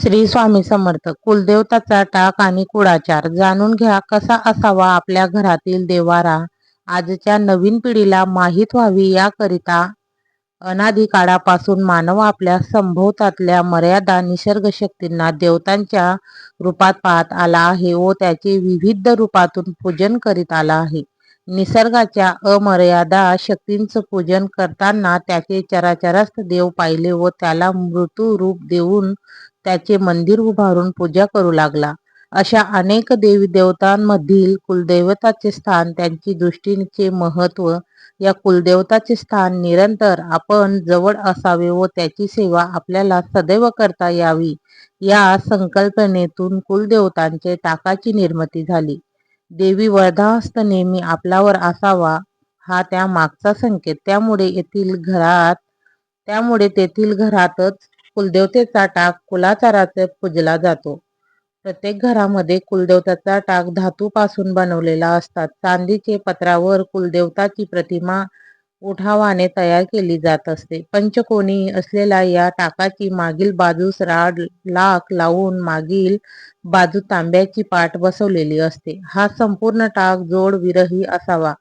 श्री स्वामी समर्थ. कुलदेवताचा टाक आणि कुळाचार जाणून घ्या कसा असावा आपल्या घरातील देवारा. आजच्या नवीन पिढीला माहीत व्हावी याकरिता अनादी काळापासून मानव आपल्या संभोवतातल्या मर्यादा निसर्ग शक्तींना देवतांच्या रूपात पाहत आला आहे व त्याचे विविध रूपातून पूजन करीत आला आहे. निसर्गाच्या अमर्यादा शक्तींचं पूजन करताना त्याचे चराचरास्त देव पाहिले व त्याला मृत्यू रूप देऊन त्याचे मंदिर उभारून पूजा करू लागला. अशा अनेक देवी देवतांमधील कुलदेवताचे स्थान त्यांची दृष्टीचे महत्त्व या कुलदेवताचे स्थान निरंतर आपण जवळ असावे व त्याची सेवा आपल्याला सदैव करता यावी या संकल्पनेतून कुलदेवतांचे टाकाची निर्मिती झाली. देवी वर्धाहस्त नेहमी आपल्यावर असावा हा त्या मागचा संकेत. त्यामुळे येथील घरात त्यामुळे तेथील घरातच कुलदेवतेचा टाक कुलाचाराचे पूजला जातो. प्रत्येक घरामध्ये कुलदेवताचा टाक धातूपासून बनवलेला असतात. चांदीचे पत्रावर कुलदेवताची प्रतिमा उठावाने तयार केली जात असते. पंचकोनी असलेल्या या टाकाची मागील बाजूस राड लाक लावून मागील बाजू तांब्याची पाट बसवलेली असते. हा संपूर्ण टाक जोड विरही असावा.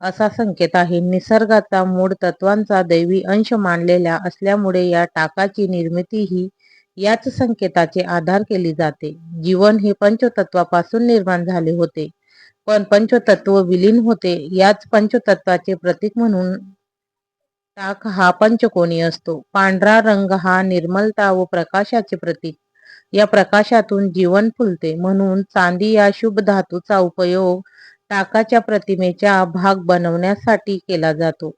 असा संकेत आहे. निसर्गाचा मूळ तत्वांचा दैवी अंश मानलेल्या असल्यामुळे या टाकाची निर्मिती ही याच संकेताचे आधार केली जाते. जीवन हे पंचतत्वापासून निर्माण झाले होते. पण पंचतत्व विलीन होते. याच पंचतत्वाचे प्रतीक म्हणून टाक हा पंचकोणी असतो. पांढरा रंग हा निर्मलता व प्रकाशाचे प्रतीक. या प्रकाशातून जीवन फुलते. म्हणून चांदी या शुभ धातूचा उपयोग टाकाच्या प्रतिमेचा भाग बनवण्यासाठी केला जातो.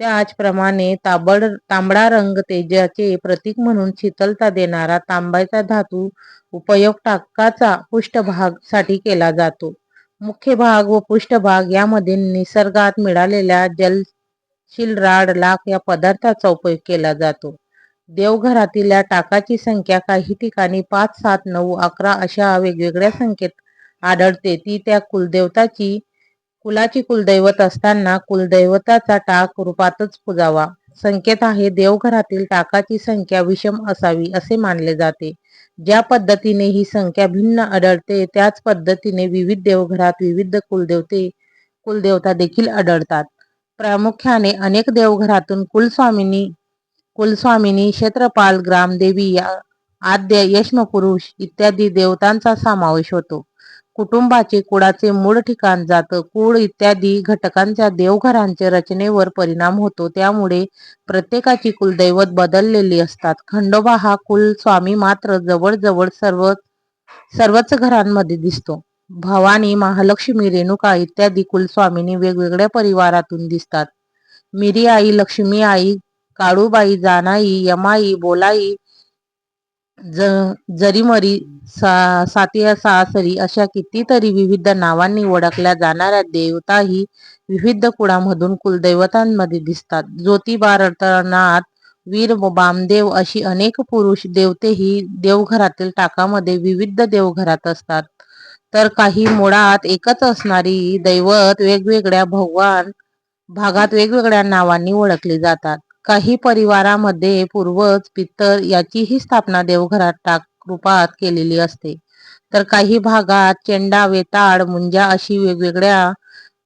त्याचप्रमाणे ताबड तांबडा रंग तेजाचे प्रतीक म्हणून शीतलता देणारा तांब्याचा धातू उपयोग टाकाचा पृष्ठभागसाठी केला जातो. मुख्य भाग व पृष्ठभाग यामध्ये निसर्गात मिळालेल्या जलशील राड लाख या पदार्थाचा उपयोग केला जातो. देवघरातील टाकाची संख्या काही ठिकाणी पाच सात नऊ अकरा अशा वेगवेगळ्या संख्येत आढळते. ती त्या कुलदेवताची कुलाची कुलदैवत असताना कुलदैवताचा टाक रूपातच पुजावा. संकेत आहे देवघरातील टाकाची संख्या विषम असावी असे मानले जाते. ज्या पद्धतीने ही संख्या भिन्न आढळते त्याच पद्धतीने विविध देवघरात विविध कुलदेवते कुलदेवता देखील आढळतात. प्रामुख्याने अनेक देवघरातून कुलस्वामिनी कुलस्वामिनी क्षेत्रपाल ग्रामदेवी या आद्य यशमपुरुष इत्यादी देवतांचा समावेश होतो. कुटुंबाचे कुळाचे मूळ ठिकाण जातं कुळ इत्यादी घटकांच्या देवघरांच्या रचनेवर परिणाम होतो. त्यामुळे प्रत्येकाची कुलदैवत बदललेली असतात. खंडोबा हा कुल स्वामी मात्र जवळजवळ सर्व सर्वच घरांमध्ये दिसतो. भवानी महालक्ष्मी रेणुका इत्यादी कुलस्वामिनी वेगवेगळ्या परिवारातून दिसतात. मिरी आई लक्ष्मी आई काळूबाई जानाई यमाई बोलाई ज जरीमरी सा सातिया सासरी अशा कितीतरी विविध नावांनी ओळखल्या जाणाऱ्या देवताही विविध कुळामधून कुलदैवतांमध्ये दिसतात. ज्योतिबा रतनाथ वीर बामदेव अशी अनेक पुरुष देवतेही देवघरातील टाकामध्ये विविध देवघरात असतात. तर काही मुळात एकच असणारी दैवत वेगवेगळ्या भगवान भागात वेगवेगळ्या नावांनी ओळखली जातात. काही परिवारामध्ये पूर्वज पितर याचीही स्थापना देवघरात टाक रूपात केलेली असते. तर काही भागात चेंडा वेताड मुंजा अशी वेगवेगळ्या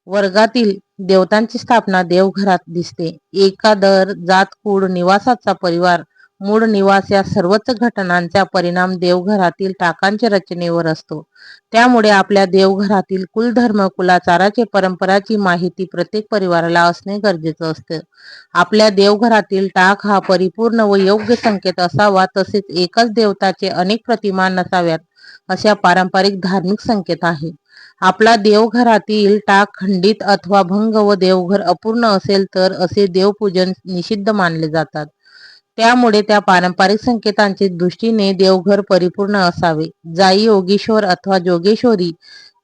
वर्गातील देवतांची स्थापना देवघरात दिसते. एकादर जात जातकूड निवासाचा परिवार मूळ निवास या सर्वच घटनांचा परिणाम देवघरातील टाकांच्या रचनेवर असतो. त्यामुळे आपल्या देवघरातील कुलधर्म कुलाचाराचे परंपराची माहिती प्रत्येक परिवाराला असणे गरजेचं असते. आपल्या देवघरातील टाक हा परिपूर्ण व योग्य संकेत असावा तसेच एकच देवताचे अनेक प्रतिमा नसाव्यात अशा पारंपरिक धार्मिक संकेत आहे. आपला देवघरातील टाक खंडित अथवा भंग व देवघर अपूर्ण असेल तर असे देवपूजन निषिद्ध मानले जातात. त्यामुळे त्या पारंपरिक संकेतांचे दृष्टीने देवघर परिपूर्ण असावे. जाई योगेश्वर अथवा जोगेश्वरी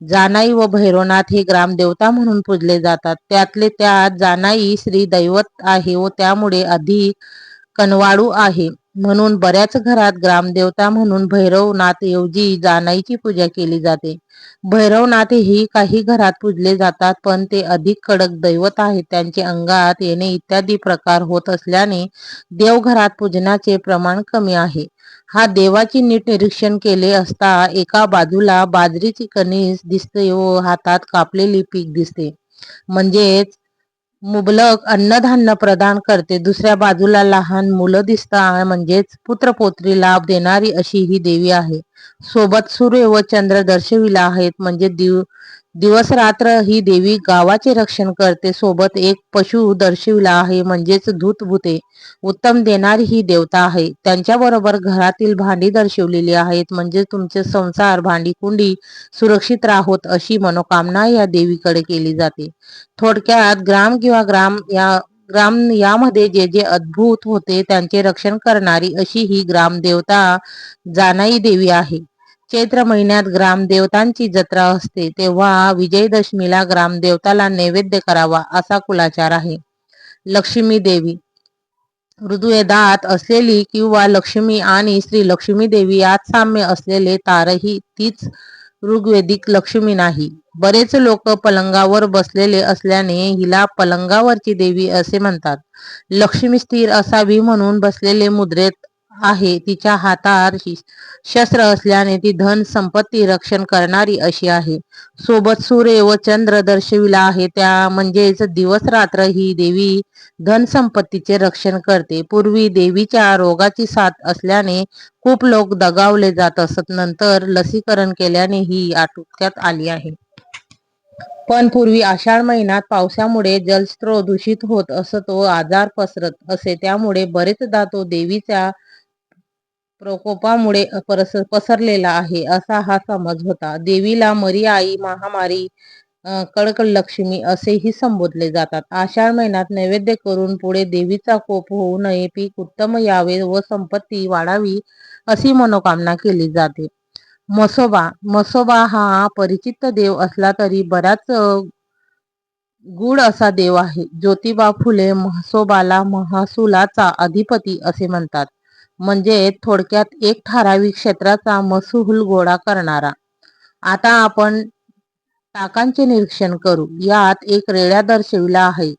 जानाई व भैरवनाथ हे ग्रामदेवता म्हणून पूजले जातात. त्यातले त्यात जानाई श्री दैवत आहे व त्यामुळे अधिक कनवाळू आहे. म्हणून बऱ्याच घरात ग्रामदेवता म्हणून भैरवनाथ ऐवजी जानाईची पूजा केली जाते. भैरवनाथ ही काही घरात पूजले जातात पण ते अधिक कडक दैवत आहेत. त्यांचे अंगात येणे इत्यादी प्रकार होत असल्याने देवघरात पूजनाचे प्रमाण कमी आहे. हा देवाची नीट निरीक्षण केले असता एका बाजूला बाजरीची कणीस दिसते व हातात कापलेली पीक दिसते. म्हणजेच मुबलक अन्नधान्य प्रदान करते. दुसऱ्या बाजूला लहान मुलं दिसतात. म्हणजेच पुत्रपोत्री लाभ देणारी अशी ही देवी आहे. सोबत सूर्य व चंद्र दर्शविला आहेत. म्हणजे दिव दिवस रात्र ही देवी गावाचे रक्षण करते सोबत एक पशु दर्शविला आहे म्हणजेच धूतभूते उत्तम देणारी ही देवता आहे. त्यांच्याबरोबर घरातील भांडी दर्शवलेली आहेत म्हणजे तुमचे संसार भांडी कुंडी सुरक्षित राहोत अशी मनोकामना या देवीकडे केली जाते. थोडक्यात ग्राम किंवा ग्राम या ग्राम यामध्ये जे जे अद्भुत होते त्यांचे रक्षण करणारी अशी ही ग्रामदेवता जानाई देवी आहे. चैत्र महिन्यात ग्रामदेवतांची जत्रा असते तेव्हा विजयदशमीला ग्रामदेवताला नैवेद्य करावा असा कुलाचार आहे. लक्ष्मी देवी. हृदयदात असलेली किंवा लक्ष्मी आणि श्री लक्ष्मी देवी यात साम्य असलेले तारही तीच ऋग्वेदिक लक्ष्मी नाही. बरेच लोक पलंगावर बसलेले असल्याने हिला पलंगावरची देवी असे म्हणतात. लक्ष्मी स्थिर असावी म्हणून बसलेले मुद्रेत आहे. तिच्या हातात शस्त्र असल्याने ती धन संपत्ती रक्षण करणारी अशी आहे. सोबत सूर्य व चंद्र दर्शविला आहे. त्या म्हणजेच दिवस रात्र ही देवी धन संपत्तीचे रक्षण करते. पूर्वी देवीच्या रोगाची साथ असल्याने खूप लोक दगावले जात असत. नंतर लसीकरण केल्याने ही आटोक्यात आली आहे. पण पूर्वी आषाढ महिन्यात पावसामुळे जलस्रोत दूषित होत असत. व आजार पसरत असे. त्यामुळे बरेचदा तो देवीच्या प्रकोपामुळे पसरलेला आहे असा हा समज होता. देवीला मरी आई महामारी कडकडलक्ष्मी असेही संबोधले जातात. आषाढ महिन्यात नैवेद्य करून पुढे देवीचा कोप होऊ नये पीक उत्तम यावे व संपत्ती वाढावी अशी मनोकामना केली जाते. मसोबा मसोबा हा परिचित देव असला तरी बराच गुड असा देव आहे. ज्योतिबा फुले महसोबाला महासुलाचा अधिपती असे म्हणतात. म्हणजे थोडक्यात एक ठराविक क्षेत्राचा मसूल गोळा करणारा. आता आपण टाकांचे निरीक्षण करू. यात एक रेडा दर्शविला आहे.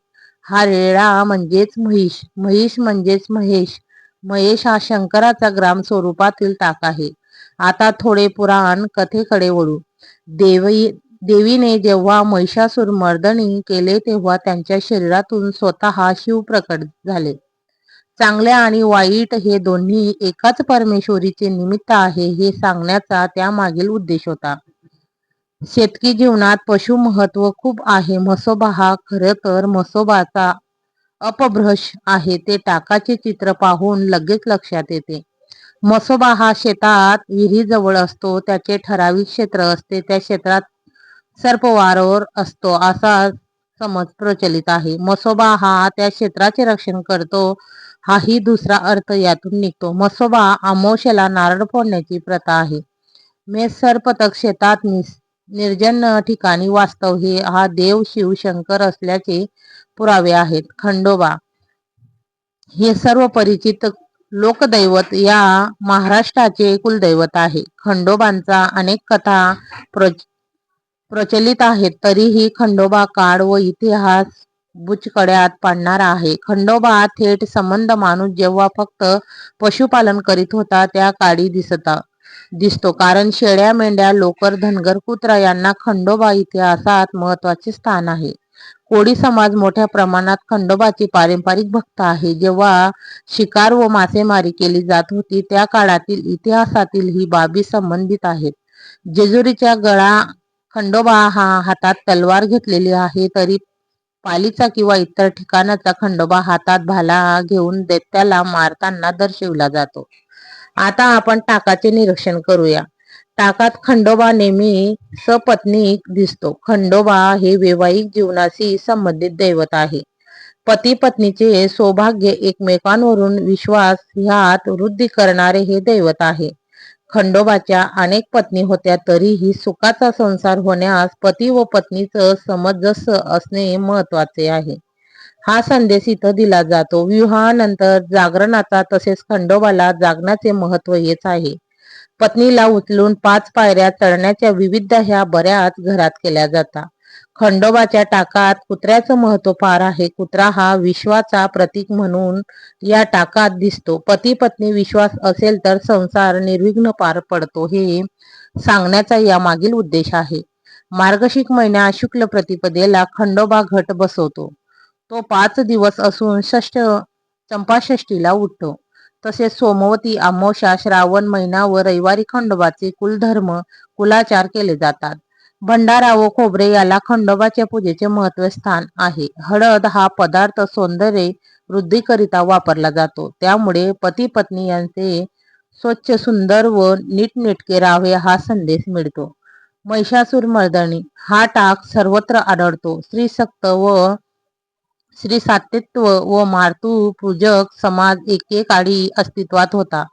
हा रेडा म्हणजेच महिष महिष म्हणजेच महेश. महेश हा शंकराचा ग्राम स्वरूपातील टाक आहे. आता थोडे पुराण कथेकडे वळू. देवी देवीने जेव्हा महिषासूर मर्दनी केले तेव्हा त्यांच्या शरीरातून स्वतः शिव प्रकट झाले. चांगल्या आणि वाईट हे दोन्ही एकाच परमेश्वरीचे निमित्त आहे हे सांगण्याचा त्यामागील उद्देश होता. शेतकी जीवनात पशु महत्त्व खूप आहे म्हसोबा हा खर तर म्हसोबाचा अपभ्रश आहे ते टाकाचे चित्र पाहून लगेच लक्षात येते. मसोबा हा शेतात विहिरीजवळ असतो त्याचे ठराविक क्षेत्र असते त्या क्षेत्रात सर्पवारोर असतो असा समज प्रचलित आहे. मसोबा हा त्या क्षेत्राचे रक्षण करतो. हाही दुसरा अर्थ यातून निघतो. मसोबा अमोशेला नारळ फोडण्याची प्रथा आहे. मेस सर्पतक शेतात निर्जन ठिकाणी वास्तव हे हा देव शिव शंकर असल्याचे पुरावे आहेत. खंडोबा. हे सर्व परिचित लोकदैवत या महाराष्ट्राचे कुलदैवत आहे. खंडोबांचा अनेक कथा प्रचलित आहेत तरीही खंडोबा काळ व इतिहास बुचकड्यात पाडणारा आहे. खंडोबा थेट संबंध माणूस जेव्हा फक्त पशुपालन करीत होता त्या काळी दिसता दिसतो. कारण शेळ्या मेंढ्या लोकर धनगर कुत्रा यांना खंडोबा इतिहासात महत्त्वाचे स्थान आहे. कोळी समाज मोठ्या प्रमाणात खंडोबाची पारंपरिक भक्त आहे. जेव्हा शिकार व मासेमारी केली जात होती त्या काळातील इतिहासातील ही बाबी संबंधित आहेत. जेजुरीच्या गळा खंडोबा हा हातात तलवार घेतलेली आहे तरी पालीचा किंवा इतर ठिकाणाचा खंडोबा हातात भाला घेऊन दैत्याला मारताना दर्शविला जातो. आता आपण टाकाचे निरीक्षण करूया. टाकात खंडोबा नेहमी सपत्नीक दिसतो. खंडोबा हे वैवाहिक जीवनाशी संबंधित दैवत आहे. पती पत्नीचे सौभाग्य एकमेकांवरून विश्वास ह्यात वृद्धी करणारे हे दैवत आहे. खंडोबाच्या अनेक पत्नी होत्या तरीही सुखाचा संसार होण्यास पती व पत्नीचं समंजस असणे महत्त्वाचे आहे. हा संदेश इथं दिला जातो. विवाहानंतर जागरणाचा तसेच खंडोबाला जागण्याचे महत्त्व हेच आहे. पत्नीला उचलून पाच पायऱ्या चढण्याच्या विविध ह्या बऱ्याच घरात केल्या जातात. खंडोबाच्या टाकात कुत्र्याचं महत्त्व फार आहे. कुत्रा हा विश्वाचा प्रतीक म्हणून या टाकात दिसतो. पती पत्नी विश्वास असेल तर संसार निर्विघ्न पार पडतो हे सांगण्याचा या मागील उद्देश आहे. मार्गशिक महिन्या शुक्ल प्रतिपदेला खंडोबा घट बसवतो. तो पाच दिवस असून षष्ट चंपाषष्टीला उठतो. तसेच सोमवती अमावस्या श्रावण महिना व रविवारी खंडोबाचे कुलधर्म कुलाचार केले जातात. भंडारा व खोबरे याला खंडोबाच्या पूजेचे महत्त्व स्थान आहे. हळद हा पदार्थ सौंदर्य वृद्धीकरिता वापरला जातो. त्यामुळे पती पत्नी यांचे स्वच्छ सुंदर व नीटनेटके राहावे हा संदेश मिळतो. महिषासूर मर्दणी हा टाक सर्वत्र आढळतो. श्री सक्त व श्री सात्यत्व व मारतू पूजक समाज एकेकाळी अस्तित्वात होता.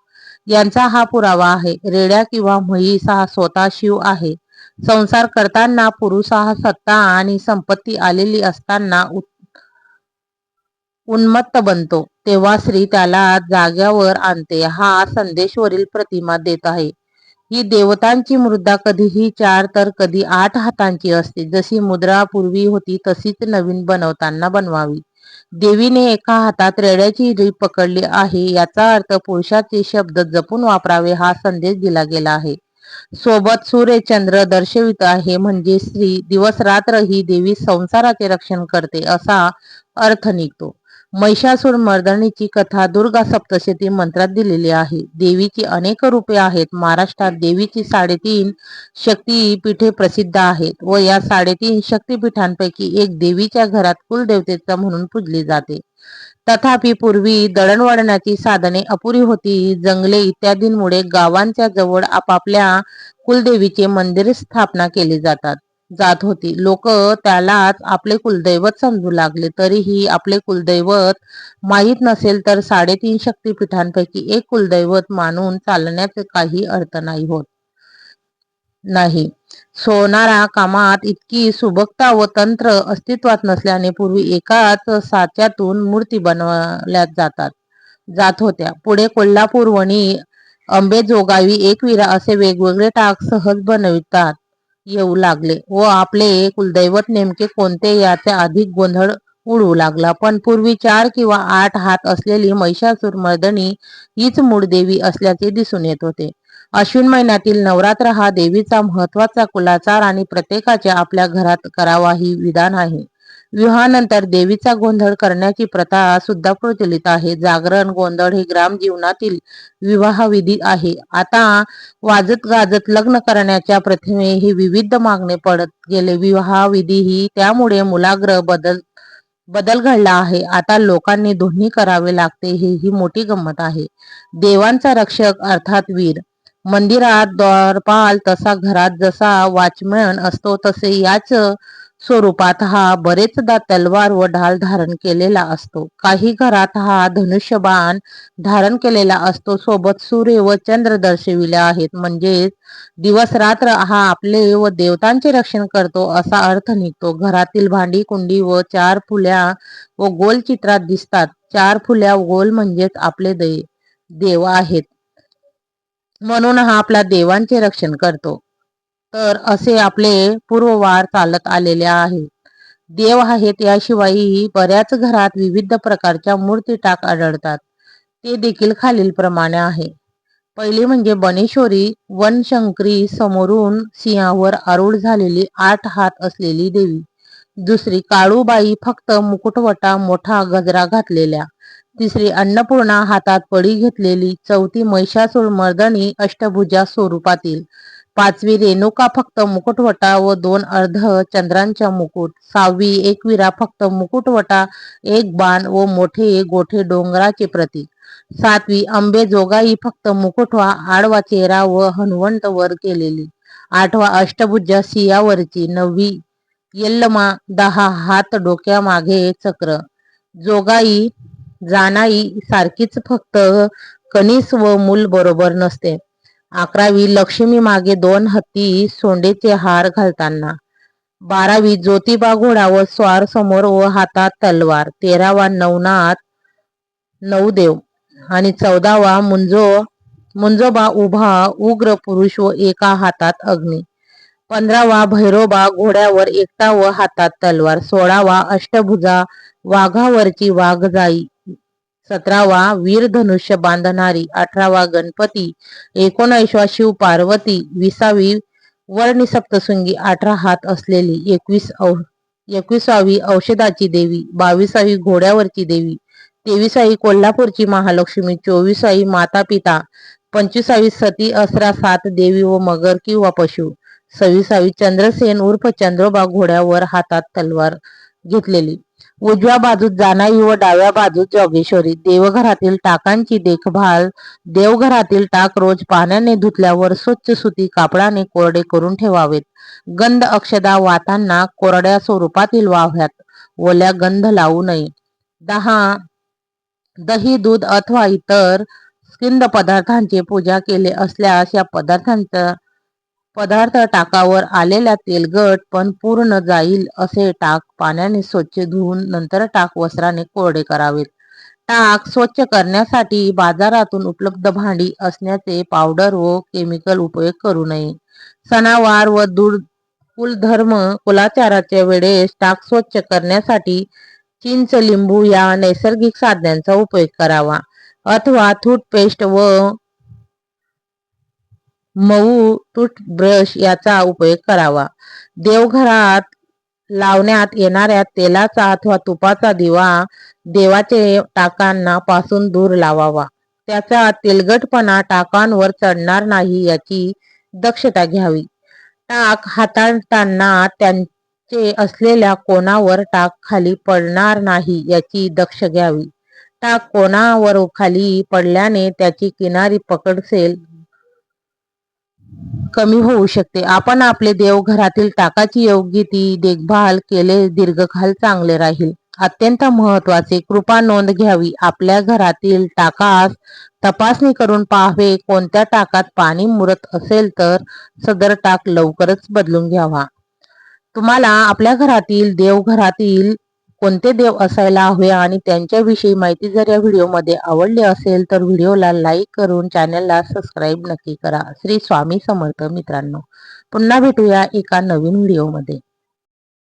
यांचा हा पुरावा आहे. रेड्या किंवा म्हैस हा स्वतः शिव आहे. संसार करताना पुरुषा सत्ता आणि संपत्ती आलेली असताना उन्मत्त बनतो. तेव्हा स्त्री त्याला जाग्यावर आणते. हा संदेशवरील प्रतिमा देत आहे. ही देवतांची मुद्रा कधीही चार तर कधी आठ हातांची असते. जशी मुद्रा पूर्वी होती तशीच नवीन बनवताना बनवावी. देवीने एका हातात रेड्याची रीप पकडली आहे याचा अर्थ पुरुषाचे शब्द जपून वापरावे हा संदेश दिला गेला आहे. सोबत सूर्यचंद्र दर्शवित आहे. म्हणजे स्त्री दिवस रात्र ही देवी संसाराचे रक्षण करते असा अर्थ निघतो. महिषासूर मर्दणीची कथा दुर्गा सप्तशती मंत्रात दिलेली आहे. देवीची अनेक रूपे आहेत. महाराष्ट्रात देवीची साडेतीन शक्तीपीठे प्रसिद्ध आहेत व या साडेतीन शक्तीपीठांपैकी एक देवीच्या घरात कुलदेवतेचा म्हणून पूजली जाते. तथापि पूर्वी दळणवळणाची साधने अपुरी होती. जंगले इत्यादींमुळे गावांच्या जवळ आपापल्या कुलदेवीचे मंदिर स्थापना केली जातात. जात होती. लोक त्यालाच आपले कुलदैवत समजू लागले. तरीही आपले कुलदैवत माहीत नसेल तर साडेतीन शक्तीपीठांपैकी एक कुलदैवत मानून चालण्याचे काही अर्थ नाही होत. नाही. सोनारा कामात इतकी सुबकता व तंत्र अस्तित्वात नसल्याने पूर्वी एकाच साच्यातून मूर्ती बनवल्या जातात जात होत्या. पुढे कोल्हापूर वणी अंबेजोगावी एकविरा असे वेगवेगळे टाक सहज बनवितात येऊ लागले व आपले कुलदैवत नेमके कोणते याचा अधिक गोंधळ उडवू लागला. पण पूर्वी चार किंवा आठ हात असलेली महिषासूर मर्दनी हीच मूळ देवी असल्याचे दिसून येत होते. अश्विन महिन्यातील नवरात्र हा देवीचा महत्त्वाचा कुलाचार आणि प्रत्येकाच्या आपल्या घरात करावा ही विधान आहे. विवाहानंतर देवीचा गोंधळ करण्याची प्रथा सुद्धा प्रचलित आहे. जागरण गोंधळ हे ग्राम जीवनातील विवाहविधी आहे. आता वाजत गाजत लग्न करण्याच्या प्रथमे ही विविध मागणे पडत गेले. विवाहविधी ही त्यामुळे मुलाग्र बदल बदल घडला आहे. आता लोकांनी दोन्ही करावे लागते हे ही मोठी गंमत आहे. देवांचा रक्षक अर्थात वीर मंदिरात द्वारपाल तसा घरात जसा वॉचमॅन असतो तसे याच स्वरूपात हा बरेचदा तलवार व ढाल धारण केलेला असतो. काही घरात हा धनुष्यबाण धारण केलेला असतो. सोबत सूर्य व चंद्र दर्शविले आहेत. म्हणजेच दिवस रात्र हा आपले व देवतांचे रक्षण करतो असा अर्थ निघतो. घरातील भांडी कुंडी व चार फुल्या व गोल चित्रात दिसतात. चार फुल्या गोल म्हणजेच आपले देव आहेत. म्हणून हा आपल्या देवांचे रक्षण करतो. तर असे आपले पूर्ववार चालत आलेले आहेत. देव आहेत याशिवायही बऱ्याच घरात विविध प्रकारच्या मूर्ती टाक आढळतात. ते देखील खालील प्रमाणे आहे. पहिली म्हणजे बनेश्वरी वनशंकरी समोरून सिंहावर आरूढ झालेली आठ हात असलेली देवी. दुसरी काळूबाई फक्त मुकुटवटा मोठा गजरा घातलेल्या. तिसरी अन्नपूर्णा हातात पडी घेतलेली चौथी महिषासूर मर्दनी अष्टभुजा स्वरूपातील. पाचवी रेणुका फक्त मुकुटवटा व दोन अर्ध चंद्रांच्या मुकुट. सहावी एकविरा फक्त मुकुटवटा एक बाण व मोठे गोठे डोंगराचे प्रतीक. सातवी अंबे जोगाई फक्त मुकुटवा आडवा चेहरा व हनुवंत वर केलेली. आठवा अष्टभुजा सियावरची नववी येल्लमा दहा हात डोक्यामागे चक्र. जोगाई जानाई सारखीच फक्त कनिस व मूल बरोबर नसते. अकरावी लक्ष्मी मागे दोन हत्ती सोंडेचे हार घालताना. बारावी ज्योतिबा घोडा व स्वार समोर व हातात तलवार. तेरावा नवनाथ नवदेव. आणि चौदावा मुंजो मुंजोबा उभा उग्र पुरुष व एका हातात अग्नी. पंधरावा भैरोबा घोड्यावर एकटा व हातात तलवार. सोळावा अष्टभुजा वाघावरची वाघजाई सतरावा वीर धनुष्य बांधणारी अठरावा गणपती एकोणावीसवा शिव पार्वती विसावी वर्णी सप्तसुंगी अठरा हात असलेली एकवीस औ एकविसावी औषधाची देवी बावीसावी घोड्यावरची देवी तेविसावी कोल्हापूरची महालक्ष्मी चोवीसावी माता पिता पंचवीसावी सती असरा सात देवी व मगर किंवा पशु सव्वीसावी चंद्रसेन उर्फ चंद्रोबा घोड्यावर हातात तलवार घेतलेली. उजव्या बाजूस जानाई व डाव्या बाजूस जोगेश्वरी. देवघरातील टाकांची देखभाल देवघरातील टाक रोज पाण्याने धुतल्यावर स्वच्छ सुती कापडाने कोरडे करून ठेवावेत. गंध अक्षदा वातांना कोरड्या स्वरूपातील वाह्यात ओल्या गंध लावू नये. दहा दही दूध अथवा इतर स्किंद पदार्थांची पूजा केले असल्यास या पदार्थांचा पदार्थ टाकावर आलेला तेलगट पण पूर्ण जाईल असे टाक पाण्याने स्वच्छ धुवून नंतर टाक वस्त्राने कोरडे करावेत. टाक स्वच्छ करण्यासाठी बाजारातून उपलब्ध भांडी असण्याचे पावडर व केमिकल उपयोग करू नये. सणावार व दूर कुलधर्म कुलाचाराच्या वेळेस टाक स्वच्छ करण्यासाठी चिंच लिंबू या नैसर्गिक साधनांचा उपयोग करावा. अथवा टूथपेस्ट व मऊ टूथब्रश याचा उपयोग करावा. देवघरात लावण्यात येणाऱ्या तेलाचा अथवा तुपाचा दिवा देवाचे टाकांना पासून दूर लावावा. त्याचा तेलगटपणा टाकांवर चढणार नाही याची दक्षता घ्यावी. टाक हाताळताना त्यांचे असलेल्या कोणावर टाक खाली पडणार नाही याची दक्ष घ्यावी. टाक कोणावर खाली पडल्याने त्याची किनारी पकडसेल कमी होऊ शकते. आपण आपले देव घरातील टाकाची योग्य ती देखभाल केले दीर्घकाल चांगले राहील. अत्यंत महत्त्वाचे कृपा नोंद घ्यावी. आपल्या घरातील टाकास तपासणी करून पाहावे. कोणत्या टाकात पाणी मुरत असेल तर सदर टाक लवकरच बदलून घ्यावा. तुम्हाला आपल्या घरातील देवघरातील कोणते देव असायला हवे आणि त्यांच्याविषयी माहिती जर या व्हिडिओमध्ये आवडली असेल तर व्हिडिओला लाईक करून चॅनलला सबस्क्राईब नक्की करा. श्री स्वामी समर्थ मित्रांनो पुन्हा भेटूया एका नवीन व्हिडिओमध्ये.